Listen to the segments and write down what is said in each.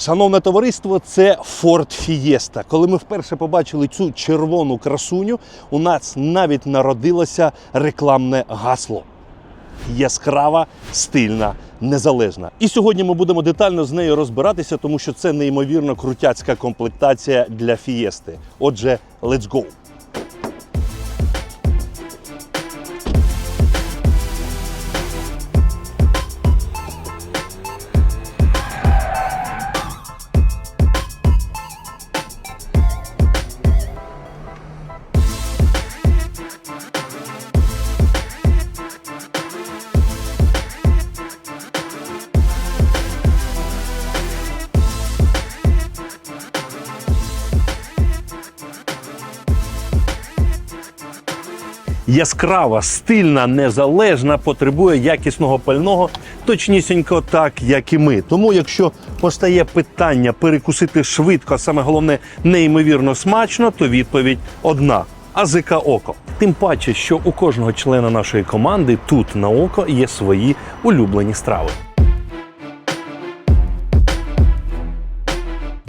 Шановне товариство, це Ford Fiesta. Коли ми вперше побачили цю червону красуню, у нас навіть народилося рекламне гасло. Яскрава, стильна, незалежна. І сьогодні ми будемо детально з нею розбиратися, тому що це неймовірно крутяцька комплектація для Фієсти. Отже, let's go! Яскрава, стильна, незалежна, потребує якісного пального, точнісінько так, як і ми. Тому, якщо постає питання перекусити швидко, а саме головне неймовірно смачно, то відповідь одна. АЗК Око. Тим паче, що у кожного члена нашої команди тут на око є свої улюблені страви.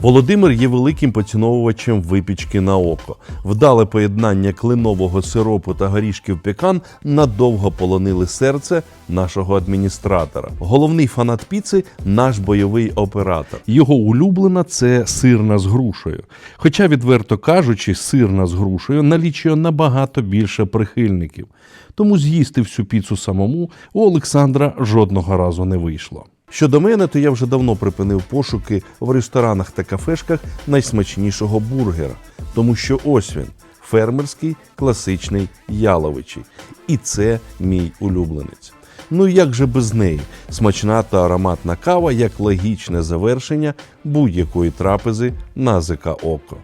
Володимир є великим поціновувачем випічки на око. Вдале поєднання кленового сиропу та горішків пекан надовго полонили серце нашого адміністратора. Головний фанат піци наш бойовий оператор. Його улюблена це сирна з грушею. Хоча, відверто кажучи, сирна з грушею налічує набагато більше прихильників. Тому з'їсти всю піцу самому у Олександра жодного разу не вийшло. Щодо мене, то я вже давно припинив пошуки в ресторанах та кафешках найсмачнішого бургера, тому що ось він фермерський класичний яловичий. І це мій улюбленець. Ну як же без неї? Смачна та ароматна кава як логічне завершення будь-якої трапези на ЗК Око.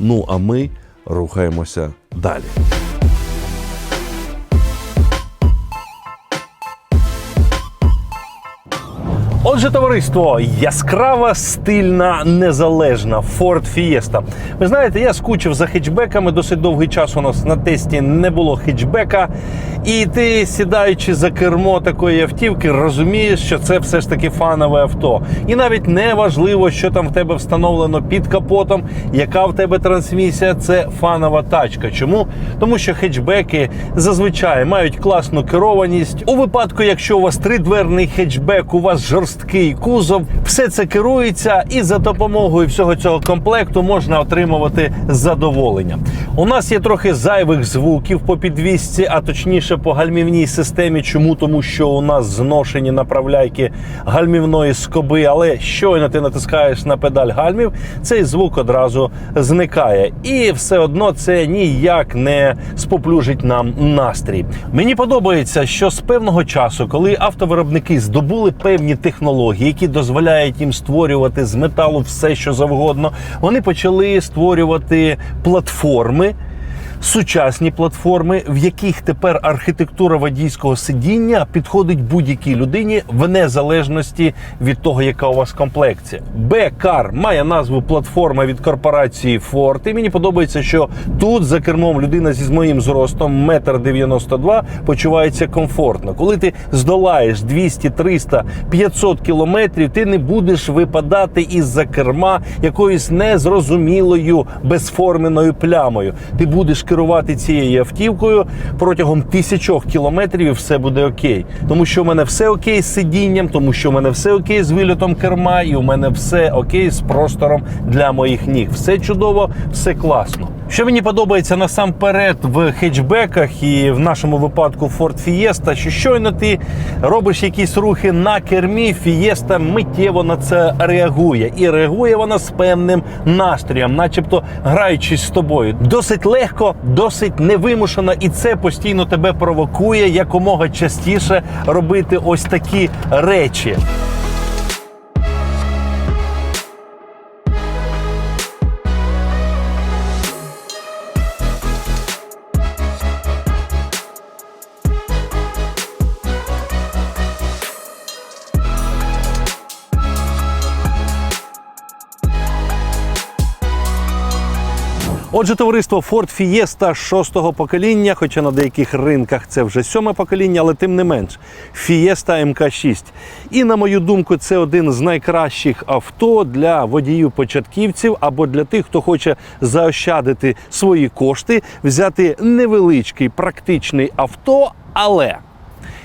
Ну а ми рухаємося далі. Отже, товариство, яскрава, стильна, незалежна Ford Fiesta. Ви знаєте, я скучив за хетчбеками. Досить довгий час у нас на тесті не було хетчбека. І ти, сідаючи за кермо такої автівки, розумієш, що це все ж таки фанове авто. І навіть не важливо, що там в тебе встановлено під капотом, яка в тебе трансмісія, це фанова тачка. Чому? Тому що хетчбеки зазвичай мають класну керованість. У випадку, якщо у вас тридверний хетчбек, у вас жорсткий кузов, все це керується, і за допомогою всього цього комплекту можна отримувати задоволення. У нас є трохи зайвих звуків по підвісці, а точніше по гальмівній системі. Чому? Тому що у нас зношені направляйки гальмівної скоби, але щойно ти натискаєш на педаль гальмів, цей звук одразу зникає. І все одно це ніяк не споплюжить нам настрій. Мені подобається, що з певного часу, коли автовиробники здобули певні технології, які дозволяють їм створювати з металу все, що завгодно, вони почали створювати платформи. Сучасні платформи, в яких тепер архітектура водійського сидіння підходить будь-якій людині в незалежності від того, яка у вас комплекція. Б-кар має назву платформа від корпорації Ford. І мені подобається, що тут за кермом людина зі моїм зростом 1,92 м почувається комфортно. Коли ти здолаєш 200, 300, 500 кілометрів, ти не будеш випадати із-за керма якоюсь незрозумілою безформеною плямою. Ти будеш керувати цією автівкою протягом тисячох кілометрів, і все буде окей. Тому що в мене все окей з сидінням, тому що в мене все окей з вильотом керма, і у мене все окей з простором для моїх ніг. Все чудово, все класно. Що мені подобається насамперед в хетчбеках і в нашому випадку Ford Fiesta, що щойно ти робиш якісь рухи на кермі, Fiesta миттєво на це реагує. І реагує вона з певним настроєм, начебто граючись з тобою. Досить легко, досить невимушено, і це постійно тебе провокує якомога частіше робити ось такі речі. Отже, товариство Ford Fiesta шостого покоління, хоча на деяких ринках це вже сьоме покоління, але тим не менш, Fiesta MK6. І на мою думку, це один з найкращих авто для водіїв-початківців або для тих, хто хоче заощадити свої кошти, взяти невеличкий практичний авто, але.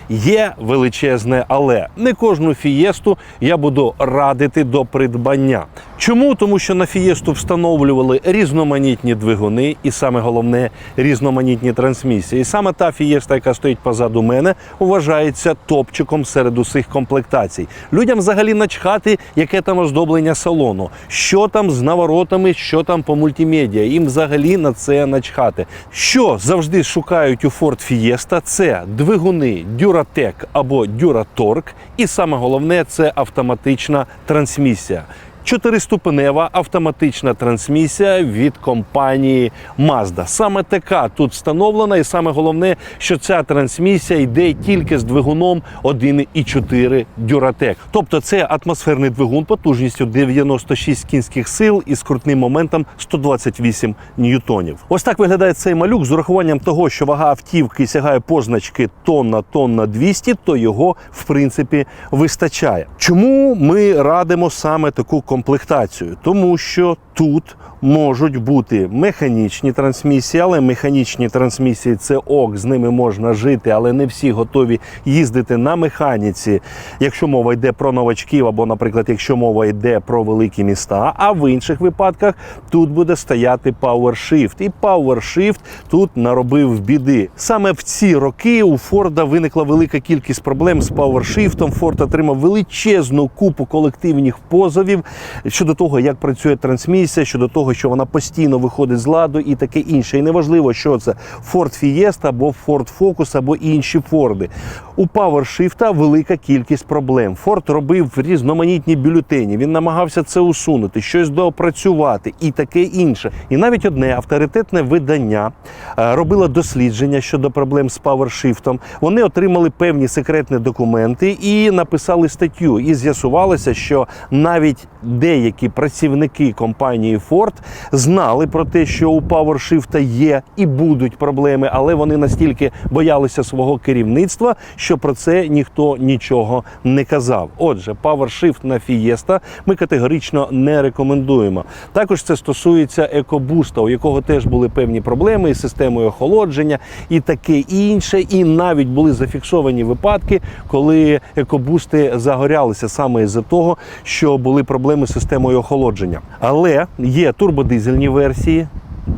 Є величезне але не кожну фієсту я буду радити до придбання. Чому? Тому що на фієсту встановлювали різноманітні двигуни, і саме головне різноманітні трансмісії. І саме та фієста, яка стоїть позаду мене, вважається топчиком серед усіх комплектацій. Людям взагалі начхати, яке там оздоблення салону, що там з наворотами, що там по мультимедіа. Їм взагалі на це начхати. Що завжди шукають у Ford Fiesta, це двигуни Duratec або Duratorq, і саме головне це автоматична трансмісія. Чотириступенева автоматична трансмісія від компанії Mazda. Саме така тут встановлена, і саме головне, що ця трансмісія йде тільки з двигуном 1,4 Duratec. Тобто це атмосферний двигун потужністю 96 кінських сил і з крутним моментом 128 ньютонів. Ось так виглядає цей малюк з урахуванням того, що вага автівки сягає позначки тонна, тонна 200, то його в принципі вистачає. Чому ми радимо саме таку комплектацію? Тому що тут можуть бути механічні трансмісії, але механічні трансмісії це ок, з ними можна жити, але не всі готові їздити на механіці, якщо мова йде про новачків, або, наприклад, якщо мова йде про великі міста. А в інших випадках тут буде стояти PowerShift. І PowerShift тут наробив біди. Саме в ці роки у Форда виникла велика кількість проблем з PowerShift. Форд отримав величезну купу колективних позовів щодо того, як працює трансмісія, щодо того, що вона постійно виходить з ладу і таке інше. І неважливо, що це Ford Fiesta або Ford Focus, або інші Форди. У PowerShift велика кількість проблем. Ford робив різноманітні бюлетені. Він намагався це усунути, щось доопрацювати і таке інше. І навіть одне авторитетне видання е, робило дослідження щодо проблем з PowerShift. Вони отримали певні секретні документи і написали статтю. І з'ясувалося, що навіть деякі працівники компанії Ford знали про те, що у PowerShift є і будуть проблеми, але вони настільки боялися свого керівництва, що про це ніхто нічого не казав. Отже, PowerShift на Fiesta ми категорично не рекомендуємо. Також це стосується EcoBoost, у якого теж були певні проблеми із системою охолодження і таке інше. І навіть були зафіксовані випадки, коли екобусти загорялися саме із-за того, що були проблеми з системою охолодження. Але є турбодизельні версії.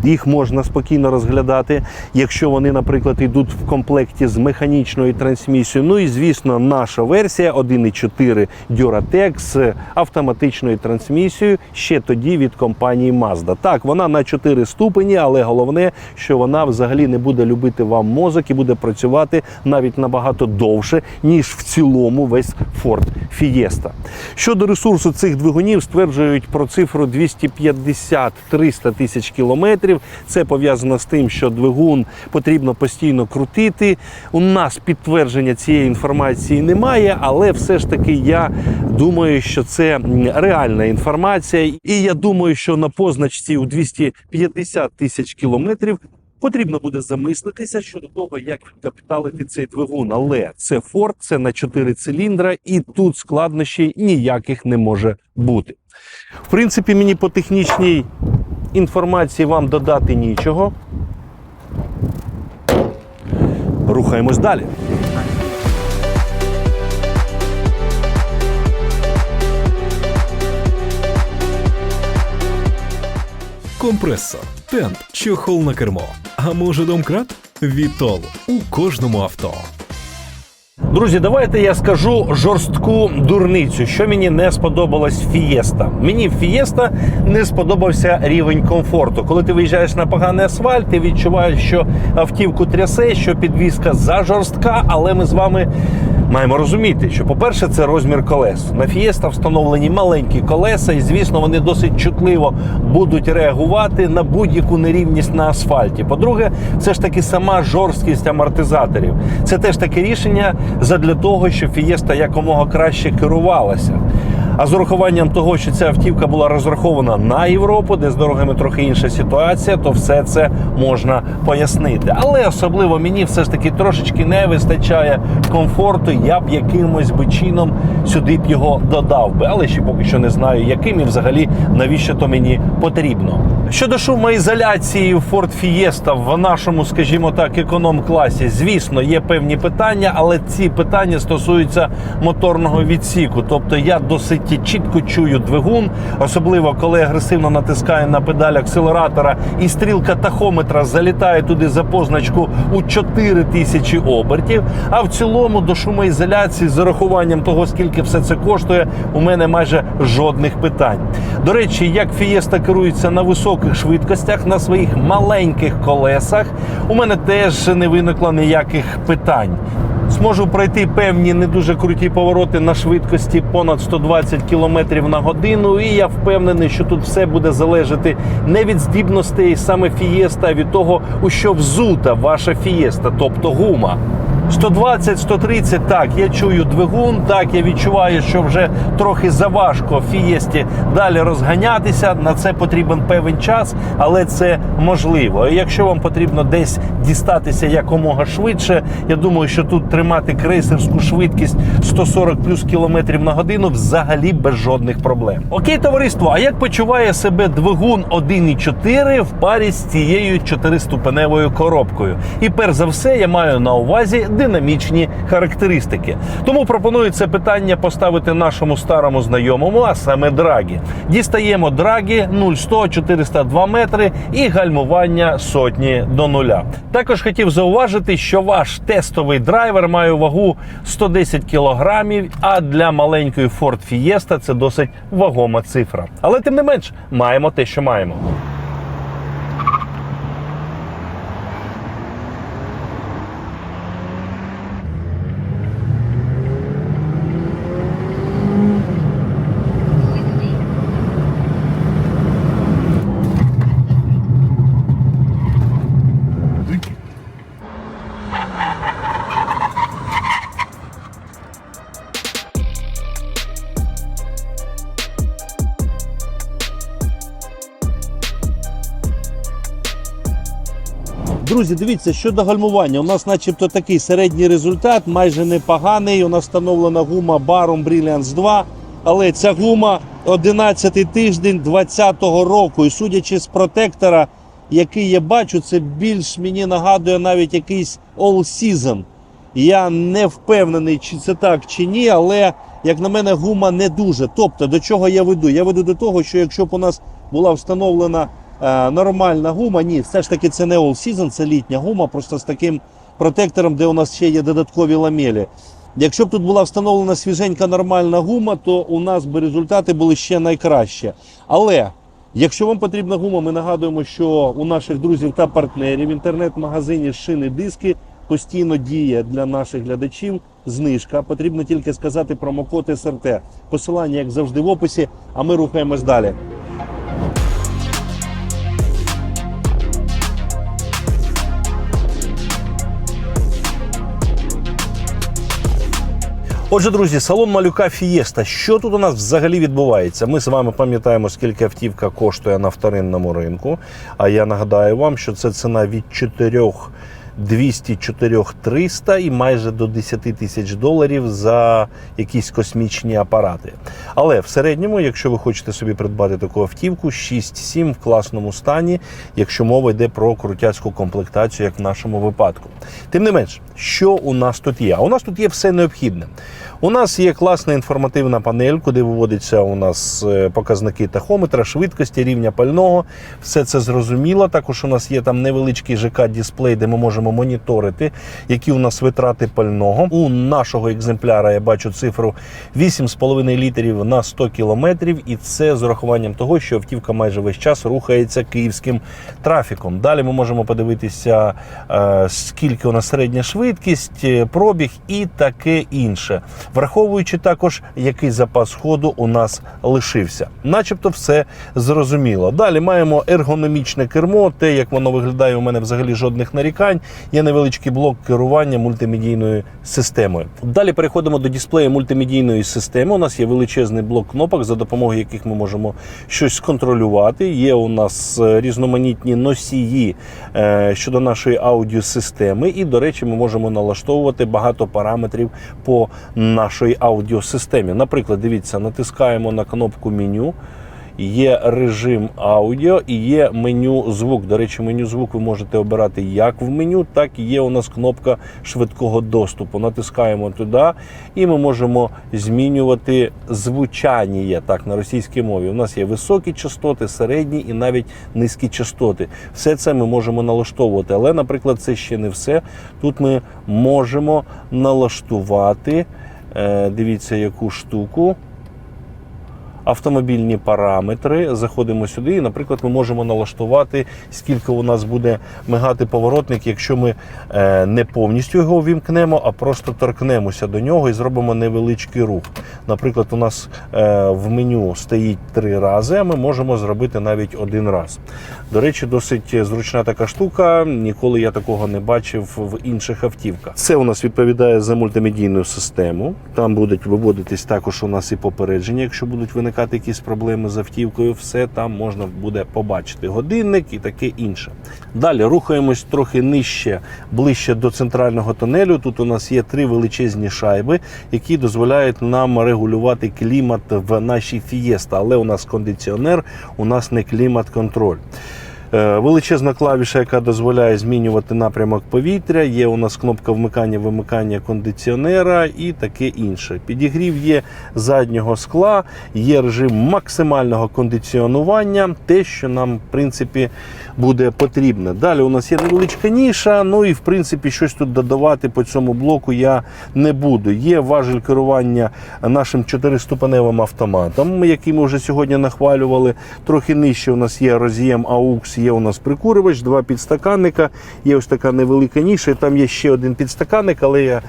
Їх можна спокійно розглядати, якщо вони, наприклад, йдуть в комплекті з механічною трансмісією. Ну і звісно, наша версія 1.4 Duratec з автоматичною трансмісією ще тоді від компанії Mazda. Так, вона на 4 ступені, але головне, що вона взагалі не буде любити вам мозок і буде працювати навіть набагато довше, ніж в цілому весь Ford Fiesta. Щодо ресурсу цих двигунів, стверджують про цифру 250-300 тисяч кілометрів. Це пов'язано з тим, що двигун потрібно постійно крутити. У нас підтвердження цієї інформації немає, але все ж таки я думаю, що це реальна інформація. І я думаю, що на позначці у 250 тисяч кілометрів. Потрібно буде замислитися щодо того, як капіталити цей двигун. Але це Ford, це на 4 циліндра, і тут складнощів ніяких не може бути. В принципі, мені по технічній інформації вам додати нічого. Рухаємось далі. компресор, тент, чохол на кермо. А може домкрат? Вітол у кожному авто. Друзі, давайте я скажу жорстку дурницю, що мені не сподобалась Фієста. Мені Фієста не сподобався рівень комфорту. Коли ти виїжджаєш на поганий асфальт, ти відчуваєш, що автівку трясе, що підвізка зажорстка, але ми з вами. Маємо розуміти, що, по-перше, це розмір колес. На Фієста встановлені маленькі колеса, і звісно, вони досить чутливо будуть реагувати на будь-яку нерівність на асфальті. По-друге, це ж таки сама жорсткість амортизаторів. Це теж таке рішення задля того, щоб Фієста якомога краще керувалася. А з урахуванням того, що ця автівка була розрахована на Європу, де з дорогами трохи інша ситуація, то все це можна пояснити. Але особливо мені все ж таки трошечки не вистачає комфорту. Я б якимось би чином сюди б його додав би, але ще поки що не знаю, яким і взагалі навіщо то мені потрібно. Щодо шумоізоляції Ford Fiesta в нашому, скажімо так, економ-класі, звісно, є певні питання, але ці питання стосуються моторного відсіку. Тобто я досить чітко чую двигун, особливо коли агресивно натискаю на педаль акселератора, і стрілка тахометра залітає туди за позначку у 4000 обертів. А в цілому до шумоізоляції з урахуванням того, скільки все це коштує, у мене майже жодних питань. До речі, як Fiesta керується на високих швидкостях на своїх маленьких колесах, у мене теж не виникло ніяких питань. Зможу пройти певні не дуже круті повороти на швидкості понад 120 км на годину. І я впевнений, що тут все буде залежати не від здібностей саме Фієста, а від того, у що взута ваша Фієста, тобто гума. 120-130, так, я чую двигун, так, я відчуваю, що вже трохи заважко фієсті далі розганятися. На це потрібен певен час, але це можливо. Якщо вам потрібно десь дістатися якомога швидше, я думаю, що тут тримати крейсерську швидкість 140 плюс кілометрів на годину взагалі без жодних проблем. Окей, товариство, а як почуває себе двигун 1.4 в парі з цією чотириступеневою коробкою? І перш за все, я маю на увазі динамічні характеристики. Тому пропоную це питання поставити нашому старому знайомому, а саме Драгі. Дістаємо Драгі 0-100 402 метри і гальмування сотні до нуля. Також хотів зауважити, що ваш тестовий драйвер має вагу 110 кілограмів, а для маленької Ford Fiesta це досить вагома цифра. Але тим не менш, маємо те, що маємо. Друзі, дивіться, щодо гальмування. У нас, начебто, такий середній результат, майже непоганий. У нас встановлена гума Barum Brilliance 2. Але ця гума 11 тиждень 2020 року. І судячи з протектора, який я бачу, це більш мені нагадує навіть якийсь All Season. Я не впевнений, чи це так, чи ні, але як на мене, гума не дуже. Тобто, до чого я веду? Я веду до того, що якщо б у нас була встановлена нормальна гума, ні, все ж таки це не all season, це літня гума, просто з таким протектором, де у нас ще є додаткові ламелі. Якщо б тут була встановлена свіженька нормальна гума, то у нас би результати були ще найкраще. Але якщо вам потрібна гума, ми нагадуємо, що у наших друзів та партнерів в інтернет-магазині шини диски постійно діє для наших глядачів знижка. Потрібно тільки сказати промокод СРТ. Посилання, як завжди, в описі, а ми рухаємось далі. Отже, друзі, салон малюка Фієста. Що тут у нас взагалі відбувається? Ми з вами пам'ятаємо, скільки автівка коштує на вторинному ринку. А я нагадаю вам, що це ціна від 4 200 4 300 і майже до 10 тисяч доларів за якісь космічні апарати. Але в середньому, якщо ви хочете собі придбати таку автівку, 6-7 в класному стані, якщо мова йде про крутяцьку комплектацію, як в нашому випадку. Тим не менш, що у нас тут є? А у нас тут є все необхідне. У нас є класна інформативна панель, куди виводяться у нас е, показники тахометра, швидкості, рівня пального. Все це зрозуміло. Також у нас є там невеличкий ЖК-дисплей, де ми можемо моніторити, які у нас витрати пального. У нашого екземпляра я бачу цифру 8,5 літрів на 100 кілометрів, і це з урахуванням того, що автівка майже весь час рухається київським трафіком. Далі ми можемо подивитися, е, скільки у нас середня швидкість, е, пробіг і таке інше. враховуючи також, який запас ходу у нас лишився. Начебто все зрозуміло. Далі маємо ергономічне кермо, те, як воно виглядає, у мене взагалі жодних нарікань. Є невеличкий блок керування мультимедійною системою. Далі переходимо до дисплею мультимедійної системи. У нас є величезний блок кнопок, за допомогою яких ми можемо щось контролювати. Є у нас е, різноманітні носії е, щодо нашої аудіосистеми. І, до речі, ми можемо налаштовувати багато параметрів по нашій аудіосистемі. Наприклад, дивіться, натискаємо на кнопку меню. Є режим аудіо і є меню звук. До речі, меню звук ви можете обирати як в меню, так і є у нас кнопка швидкого доступу. Натискаємо туди, і ми можемо змінювати звучання так на російській мові. У нас є високі частоти, середні і навіть низькі частоти. Все це ми можемо налаштовувати. Але, наприклад, це ще не все. Тут ми можемо налаштувати. е, Дивіться, яку штуку автомобільні параметри. Заходимо сюди, і, наприклад, ми можемо налаштувати, скільки у нас буде мигати поворотник, якщо ми е, не повністю його увімкнемо, а просто торкнемося до нього і зробимо невеличкий рух. Наприклад, у нас е, в меню стоїть три рази, а ми можемо зробити навіть один раз. До речі, досить зручна така штука. Ніколи я такого не бачив в інших автівках. Це у нас відповідає за мультимедійну систему. Там будуть виводитись також у нас і попередження, якщо будуть виникати якісь проблеми з автівкою. Все там можна буде побачити. Годинник і таке інше. Далі рухаємось трохи нижче, ближче до центрального тунелю. Тут у нас є три величезні шайби, які дозволяють нам регулювати клімат в нашій фієста. Але у нас кондиціонер, у нас не клімат-контроль. Е, Величезна клавіша, яка дозволяє змінювати напрямок повітря. Є у нас кнопка вмикання, вимикання кондиціонера і таке інше. Підігрів є заднього скла, є режим максимального кондиціонування, те, що нам, в принципі, буде потрібно. Далі у нас є невеличка ніша. Ну і в принципі, щось тут додавати по цьому блоку я не буду. Є важель керування нашим чотириступеневим автоматом, який ми вже сьогодні нахвалювали. Трохи нижче у нас є роз'єм AUX, є у нас прикурювач, два підстаканника, є ось така невелика ніша. Там є ще один підстаканник, але я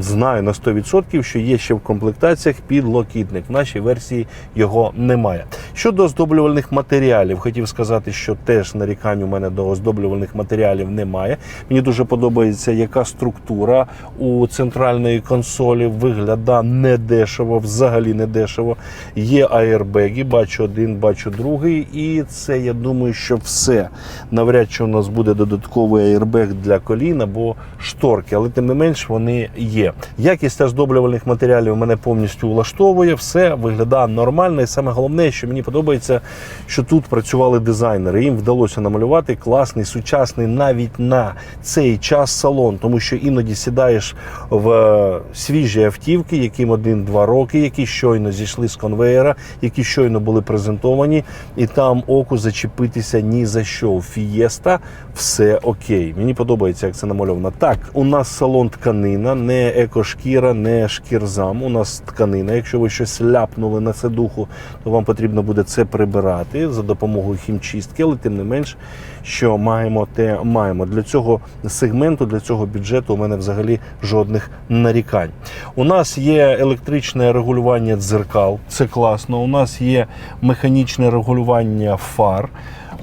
знаю на 100%, що є ще в комплектаціях підлокітник. В нашій версії його немає. Щодо оздоблювальних матеріалів, хотів сказати, що теж нарікань у мене до оздоблювальних матеріалів немає. Мені дуже подобається, яка структура у центральної консолі виглядає недешево, взагалі недешево. Є аербеги, бачу один, бачу другий. І це я думаю, що все. Навряд чи у нас буде додатковий аербег для колін або шторки, але тим не менш вони є. Якість оздоблювальних матеріалів мене повністю влаштовує, все виглядає нормально. І саме головне, що мені подобається, що тут працювали дизайнери. Їм вдалося намалювати класний, сучасний навіть на цей час салон, тому що іноді сідаєш в е, свіжі автівки, яким один-два роки, які щойно зійшли з конвейера, які щойно були презентовані, і там оку зачепитися ні за що. Фієста все окей. Мені подобається, як це намальовано. Так, у нас салон тканина, не екошкіра, не шкірзам. У нас тканина. Якщо ви щось ляпнули на седуху, то вам потрібно буде це прибирати за допомогою хімчистки, але тим не менш, що маємо, те маємо. Для цього сегменту, для цього бюджету у мене взагалі жодних нарікань. У нас є електричне регулювання дзеркал, це класно. У нас є механічне регулювання фар.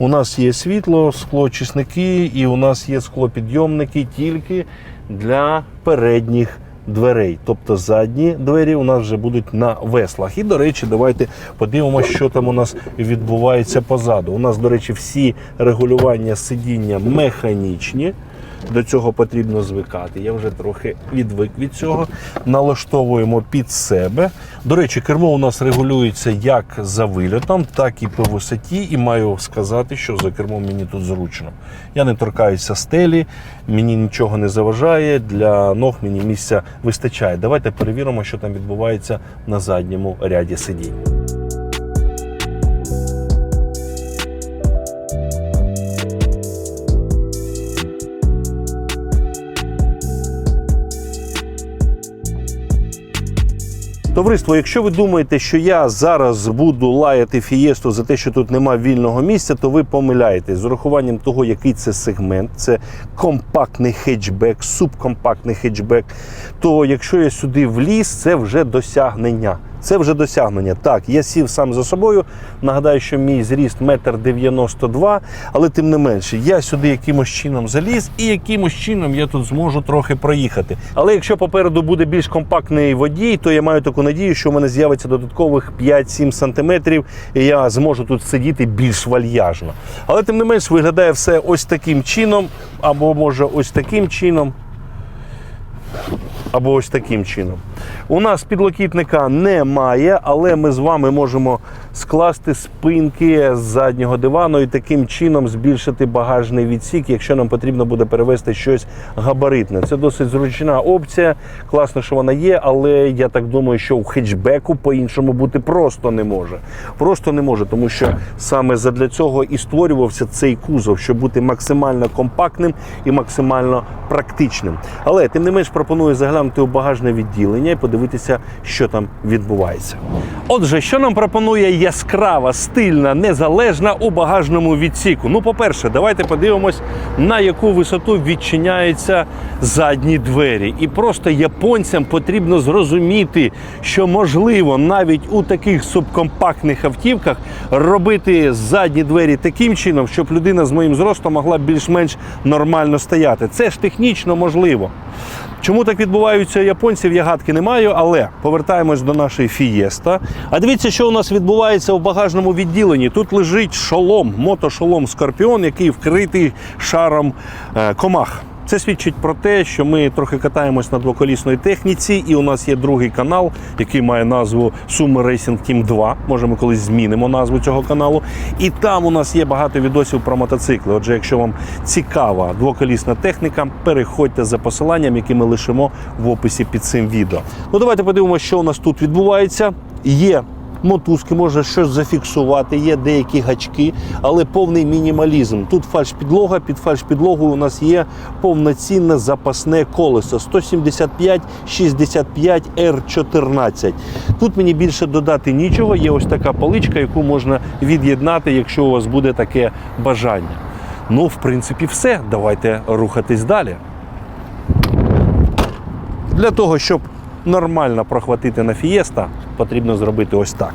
У нас є світло, склоочисники, і у нас є склопідйомники тільки для передніх дверей. Тобто задні двері у нас вже будуть на веслах. І, до речі, давайте подивимося, що там у нас відбувається позаду. У нас, до речі, всі регулювання сидіння механічні. До цього потрібно звикати. Я вже трохи відвик від цього. Налаштовуємо під себе. До речі, кермо у нас регулюється як за вильотом, так і по висоті. І маю сказати, що за кермом мені тут зручно. Я не торкаюся стелі, мені нічого не заважає. Для ног мені місця вистачає. Давайте перевіримо, що там відбувається на задньому ряді сидінь. Товариство, якщо ви думаєте, що я зараз буду лаяти фієсту за те, що тут нема вільного місця, то ви помиляєтесь з урахуванням того, який це сегмент, це компактний хетчбек, субкомпактний хетчбек. То якщо я сюди вліз, це вже досягнення. Це вже досягнення. Так, я сів сам за собою. Нагадаю, що мій зріст метр 92, але тим не менше, я сюди якимось чином заліз, і якимось чином я тут зможу трохи проїхати. Але якщо попереду буде більш компактний водій, то я маю таку надію, що в мене з'явиться додаткових 5-7 сантиметрів, і я зможу тут сидіти більш вальяжно. Але тим не менш виглядає все ось таким чином, або може ось таким чином або ось таким чином. У нас підлокітника немає, але ми з вами можемо скласти спинки з заднього дивану і таким чином збільшити багажний відсік, якщо нам потрібно буде перевезти щось габаритне. Це досить зручна опція. Класно, що вона є, але я так думаю, що в хетчбеку по-іншому бути просто не може. Просто не може, тому що саме задля цього і створювався цей кузов, щоб бути максимально компактним і максимально практичним. Але тим не менш пропоную заглянути у багажне відділення і подивитися, що там відбувається. Отже, що нам пропонує яскрава, стильна, незалежна у багажному відсіку? Ну, по-перше, давайте подивимось, на яку висоту відчиняються задні двері. І просто японцям потрібно зрозуміти, що можливо навіть у таких субкомпактних автівках робити задні двері таким чином, щоб людина з моїм зростом могла більш-менш нормально стояти. Це ж технічно можливо. Чому так відбувається у японців, я гадки не маю, але повертаємось до нашої фієста. А дивіться, що у нас відбувається у багажному відділенні. Тут лежить шолом, мотошолом Скорпіон, який вкритий шаром е, комах. Це свідчить про те, що ми трохи катаємось на двоколісній техніці, і у нас є другий канал, який має назву Summer Racing Team 2. Може, ми колись змінимо назву цього каналу. І там у нас є багато відосів про мотоцикли. Отже, якщо вам цікава двоколісна техніка, переходьте за посиланням, яке ми лишимо в описі під цим відео. Ну давайте подивимося, що у нас тут відбувається. Є мотузки, можна щось зафіксувати, є деякі гачки, але повний мінімалізм. Тут фальш-підлога, під фальш-підлогою у нас є повноцінне запасне колесо 175 65 R14. Тут мені більше додати нічого. Є ось така поличка, яку можна від'єднати, якщо у вас буде таке бажання. Ну, в принципі, все. Давайте рухатись далі. Для того, щоб нормально прохватити на фієста, потрібно зробити ось так.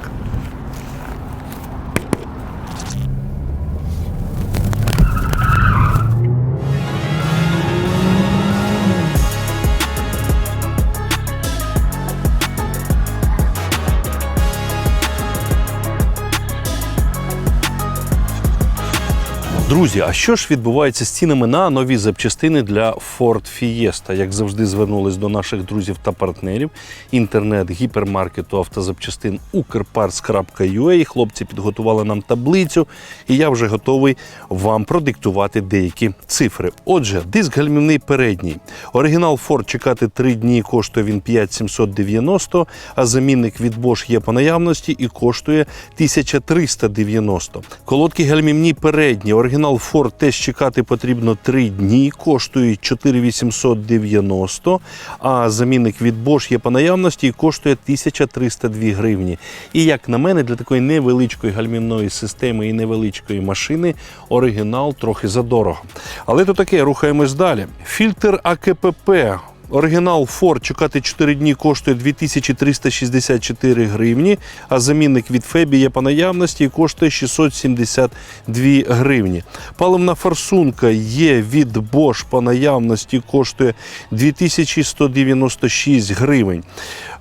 Друзі, а що ж відбувається з цінами на нові запчастини для Ford Fiesta? Як завжди, звернулись до наших друзів та партнерів інтернет-гіпермаркету автозапчастин Ukrparts.ua. Хлопці підготували нам таблицю, і я вже готовий вам продиктувати деякі цифри. Отже, диск гальмівний передній. Оригінал Ford чекати 3 дні, коштує він 5790, а замінник від Bosch є по наявності і коштує 1390. Колодки гальмівні передні. Оригінал Ford теж чекати потрібно 3 дні, коштує 4890, а замінник від Bosch є по наявності і коштує 1302 гривні. І як на мене, для такої невеличкої гальмівної системи і невеличкої машини оригінал трохи задорого. Але то таке, рухаємось далі. Фільтр АКПП. Оригінал Ford чекати 4 дні коштує 2364 гривні, а замінник від Фебі є по наявності і коштує 672 гривні. Паливна форсунка є від Bosch по наявності, коштує 2196 гривень.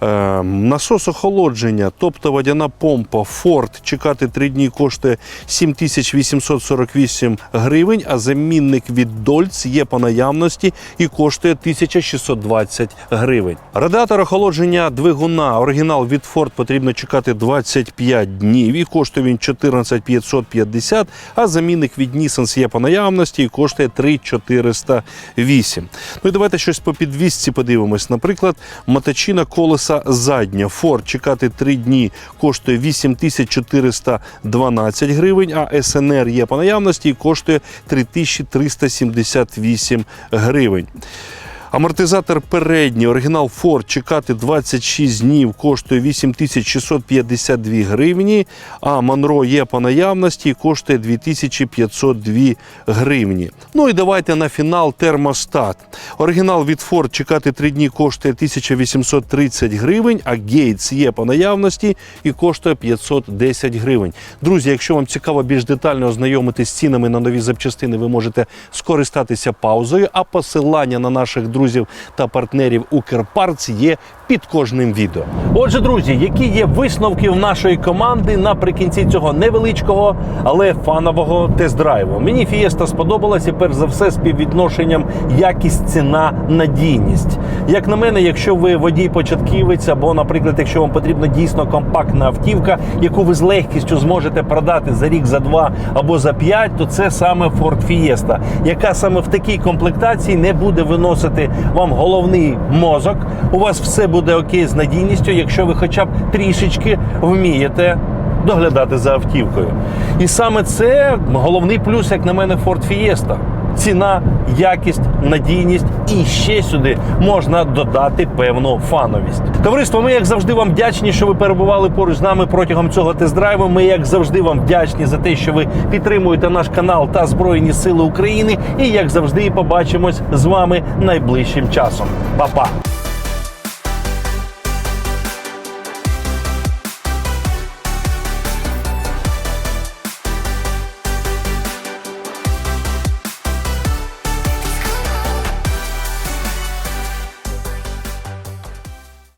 Е, насос охолодження, тобто водяна помпа Ford чекати 3 дні коштує 7848 гривень, а замінник від Dolce є по наявності і коштує 1620 гривень. Радіатор охолодження двигуна оригінал від Ford потрібно чекати 25 днів і коштує він 14550, а замінник від Nissan є по наявності і коштує 3408. Ну і давайте щось по підвісці подивимось. Наприклад, моточина колеса задня Ford чекати 3 дні коштує 8412 гривень, а СНР є по наявності і коштує 3378 гривень. Амортизатор передній, оригінал Ford, чекати 26 днів, коштує 8652 гривні, а Монро є по наявності і коштує 2502 гривні. Ну і давайте на фінал термостат. Оригінал від Ford чекати 3 дні коштує 1830 гривень, а Gates є по наявності і коштує 510 гривень. Друзі, якщо вам цікаво більш детально ознайомитись з цінами на нові запчастини, ви можете скористатися паузою, а посилання на наших друзів та партнерів Укрпарц є під кожним відео. Отже, друзі, які є висновки в нашої команди наприкінці цього невеличкого, але фанового тест-драйву. Мені Фієста сподобалася перш за все співвідношенням якість, ціна, надійність. Як на мене, якщо ви водій початківець, або, наприклад, якщо вам потрібна дійсно компактна автівка, яку ви з легкістю зможете продати за рік, за два або за п'ять, то це саме Ford Fiesta, яка саме в такій комплектації не буде виносити вам головний мозок. У вас все буде окей з надійністю, якщо ви хоча б трішечки вмієте доглядати за автівкою. І саме це головний плюс, як на мене, Ford Fiesta. Ціна, якість, надійність і ще сюди можна додати певну фановість. Товариство, ми як завжди вам вдячні, що ви перебували поруч з нами протягом цього тест-драйву. Ми як завжди вам вдячні за те, що ви підтримуєте наш канал та Збройні Сили України. І як завжди, побачимось з вами найближчим часом. Па-па!